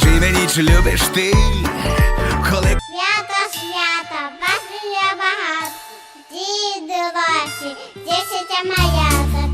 Скажи мені, чи любиш ти, коли Свято, свято, вас є багато, діди ваші, десятя малята,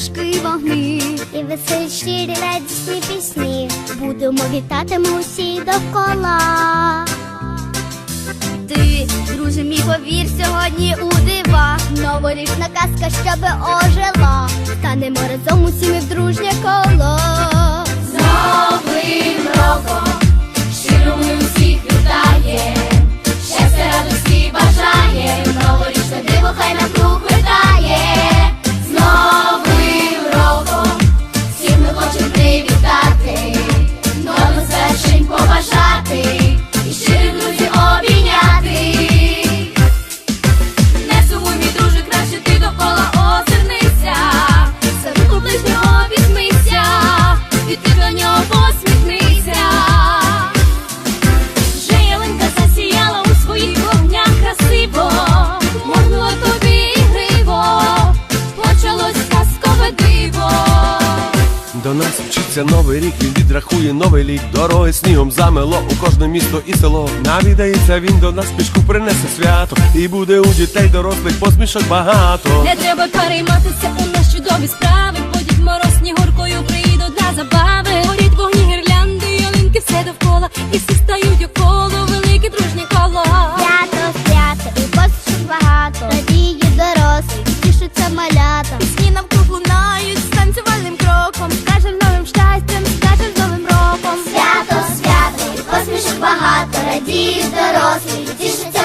свято, посмішки й вогни, і веселі щирі радісні пісні. Будемо вітати ми усі довкола. Ти, друже мій, повір сьогодні у дива. Новорічна казка, щоби ожила. Станемо разом усі ми в дружнє коло. З Новим роком щиро ми усіх вітає, щастя радості бажає, новорічне диво хай нам круг витає. До нас вчиться новий рік, він відрахує новий лік. Дороги снігом замело у кожне місто і село. Навідається він до нас пішку принесе свято. І буде у дітей дорослих посмішок багато. Не треба перейматися у нас чудові справи. Подіть мороз снігуркою приїдуть на забави. Горіть вогні гірлянди, ялинки все довкола. І всі стають у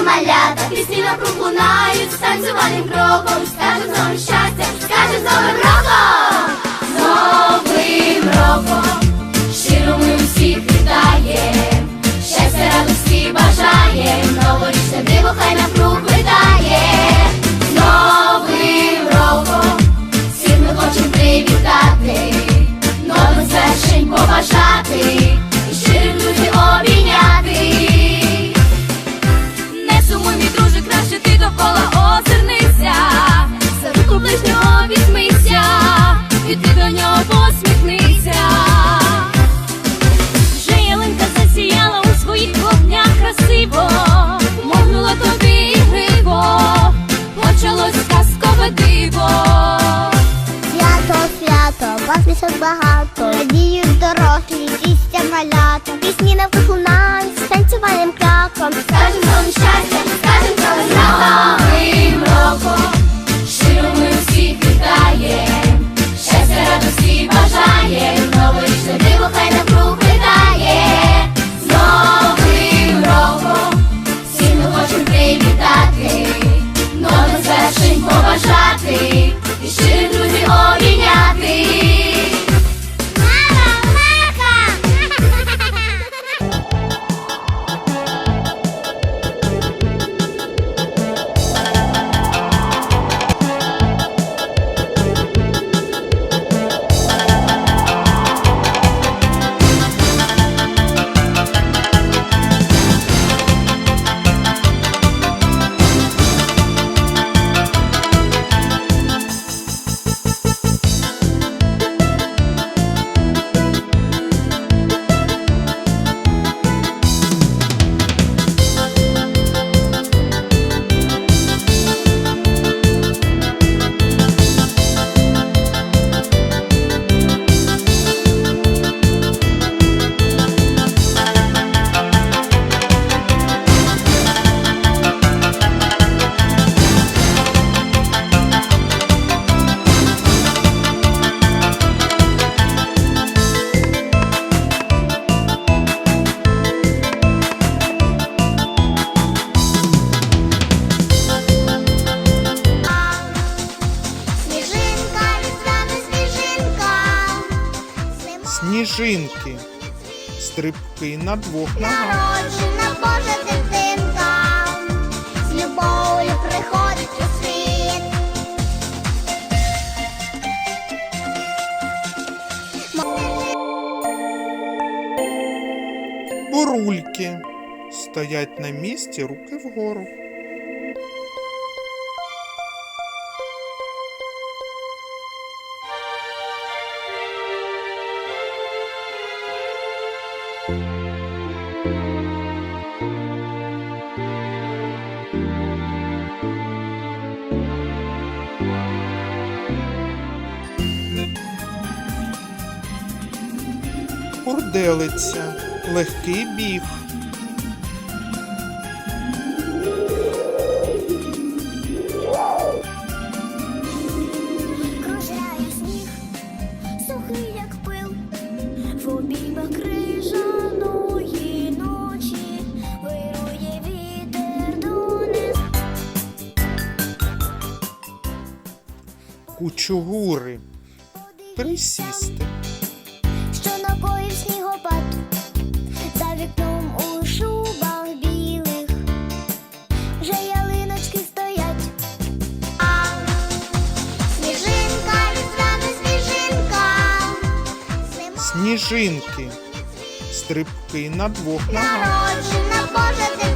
малята. Пісні напруг лунають з танцювальним кроком. Скажем з щастя, скажем з Свято, посмішок багато. Радіють дорослі, тістя малята. Пісні на лунають з танцювальним кроком. Скажем новим щастя, скажем роком. Новим роком, щиро ми всіх вітаєм, Сніжинки. Стрибки на двох ногах. Народжена Божа дитинка, з любов'ю приходить у світ. Бурульки. Стоять на місці, руки вгору. Урделиця. Легкий біг. Кучугури. Присісти. що напоїв снігопад за вікном у шубах білих, вже ялиночки стоять. А сніжинка, різдвяна сніжинка, Сніжинки. Стрибки на двох ногах. народжена Божа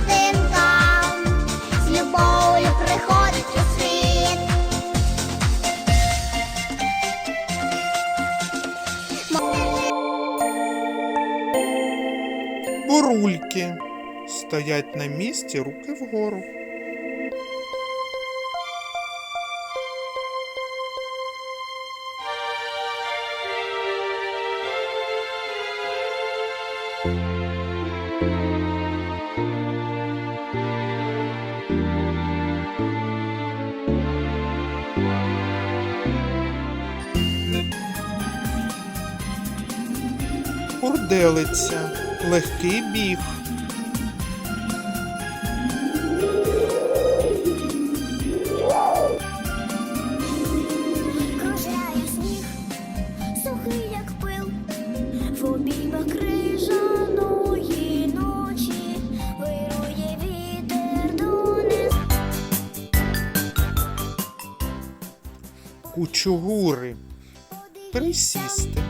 Бурульки. Стоять на місці, руки вгору. Урделиця. Легкий біг. Кружляє сніг, сухий як пил, в обіймах крижаної ночі вирує вітер донес. Кучугури. Присісти.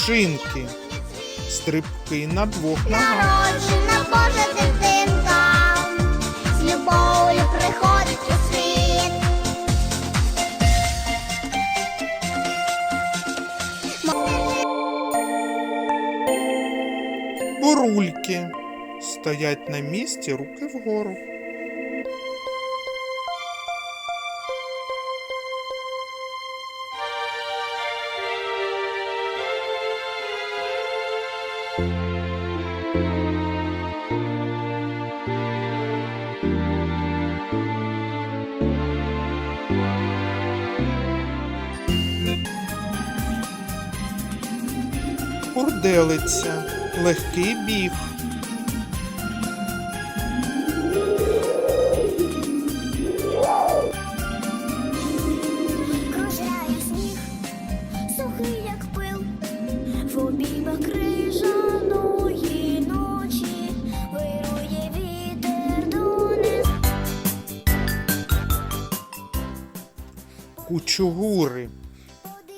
Зима Сніжинки. Стрибки на двох ногах. народжена Божа дитинка, з любов'ю приходить у світ. Бурульки. Стоять на місці, руки вгору. Урделиця. Легкий біг. Кружляє сніг, сухий як пил, в обіймах крижаної ночі вирує вітер донес. Кучугури.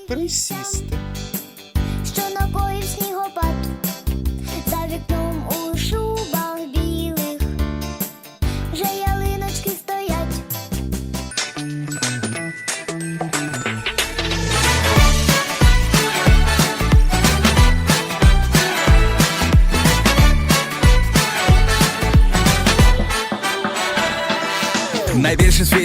Присісти.